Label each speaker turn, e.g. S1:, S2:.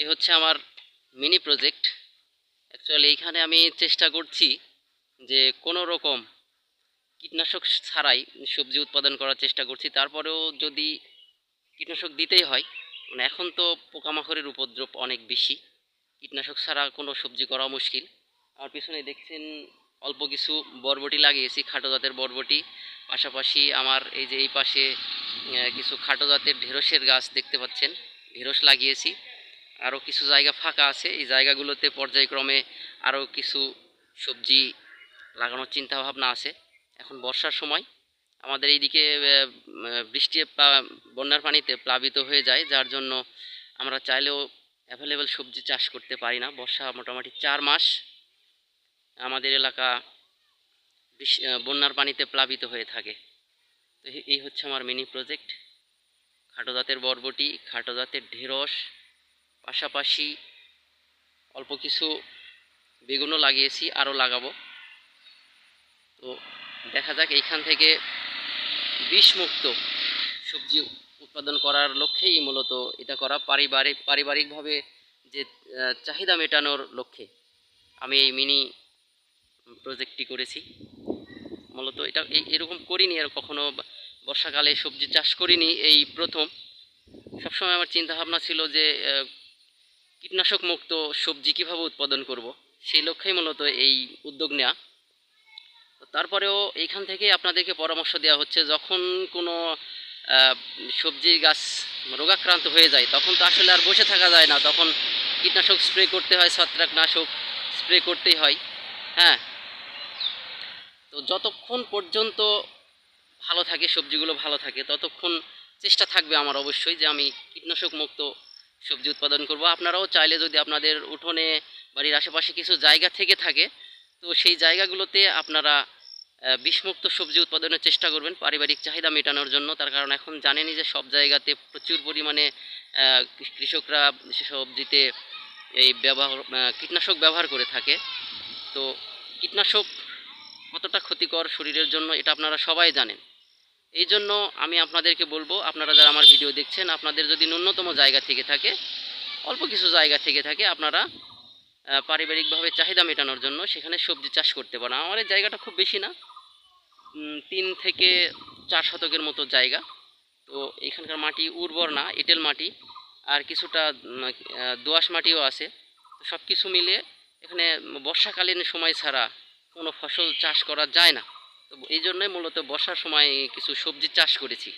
S1: এই হচ্ছে আমার মিনি প্রজেক্ট অ্যাকচুয়ালি এইখানে আমি চেষ্টা করছি যে কোনো রকম কীটনাশক ছাড়াই সবজি উৎপাদন করার চেষ্টা করছি। তারপরেও যদি কীটনাশক দিতেই হয় মানে এখন তো পোকামাকড়ের উপদ্রব অনেক বেশি, কীটনাশক ছাড়া কোনো সবজি করা মুশকিল। আমার পিছনে দেখছেন অল্প কিছু বরবটি লাগিয়েছি, খাটো জাতের বরবটি। পাশাপাশি আমার এই যে এই পাশে কিছু খাটো জাতের ঢেঁড়সের গাছ দেখতে পাচ্ছেন, ঢেঁড়স লাগিয়েছি। আরও কিছু জায়গা ফাঁকা আছে। এই জায়গাগুলোতে পর্যায়ক্রমে আরও কিছু সবজি লাগানোর চিন্তা ভাবনা আছে। এখন বর্ষার সময় আমাদের এইদিকে বৃষ্টি বন্যার পানিতে প্লাবিত হয়ে যায়, যার জন্য আমরা চাইলেও অ্যাভেলেবেল সবজি চাষ করতে পারি না। বর্ষা মোটামুটি চার মাস আমাদের এলাকা বন্যার পানিতে প্লাবিত হয়ে থাকে। তো এই- এই হচ্ছে আমার মিনি প্রজেক্ট খাটো জাতের বরবটি, খাটো জাতের ঢেঁড়স পাশাপাশি অল্প কিছু বেগুনও লাগিয়েছি, আরও লাগাবো। তো দেখা যাক, এইখান থেকে বিষমুক্ত সবজি উৎপাদন করার লক্ষ্যেই মূলত এটা করা পারিবারিক, পারিবারিকভাবে যে চাহিদা মেটানোর লক্ষ্যে আমি এই মিনি প্রজেক্টটি করেছি। মূলত এটা এরকম করিনি আর কখনো বা- বর্ষাকালে সবজি চাষ করিনি, এই প্রথম। সবসময় আমার চিন্তাভাবনা ছিল যে কীটনাশক মুক্ত সবজি কীভাবে উৎপাদন করব, সেই লক্ষ্যেই মূলত এই উদ্যোগ নেওয়া তারপরেও এইখান থেকে আপনাদেরকে পরামর্শ দেওয়া হচ্ছে, যখন কোনো সবজির গাছ রোগাক্রান্ত হয়ে যায়, তখন তো আসলে আর বসে থাকা যায় না, তখন কীটনাশক স্প্রে করতে হয়, ছত্রাকনাশক স্প্রে করতেই হয় হ্যাঁ? তো যতক্ষণ পর্যন্ত ভালো থাকে, সবজিগুলো ভালো থাকে, ততক্ষণ চেষ্টা থাকবে আমার অবশ্যই যে আমি কীটনাশক মুক্ত সবজি উৎপাদন করব। আপনারাও চাইলে যদি আপনাদের উঠোনে, বাড়ির আশেপাশে কিছু জায়গা থেকে থাকে, তো সেই জায়গাগুলোতে আপনারা বিষমুক্ত সবজি উৎপাদনের চেষ্টা করবেন পারিবারিক চাহিদা মেটানোর জন্য। তার কারণ এখন জানেনই যে সব জায়গাতে প্রচুর পরিমাণে কৃষকরা সবজিতে এই ব্যবহার কীটনাশক ব্যবহার করে থাকে। তো কীটনাশক কতটা ক্ষতিকর শরীরের জন্য এটা আপনারা সবাই জানেন। এই জন্য আমি আপনাদেরকে বলব, আপনারা যারা আমার ভিডিও দেখছেন, আপনাদের যদি ন্যূনতম জায়গা থেকে থাকে, অল্প কিছু জায়গা থেকে থাকে, আপনারা পারিবারিকভাবে চাহিদা মেটানোর জন্য সেখানে সবজি চাষ করতে পারেন। আমার জায়গাটা খুব বেশি না তিন থেকে চার শতকের মতো জায়গা। তো এখানকার মাটি উর্বর না, এঁটেল মাটি, আর কিছুটা দোআঁশ মাটিও আছে। তো সব কিছু মিলে এখানে বর্ষাকালীন সময় ছাড়া কোনো ফসল চাষ করা যায় না। তো এই জন্যই মূলত বর্ষার সময় কিছু সবজি চাষ করেছি।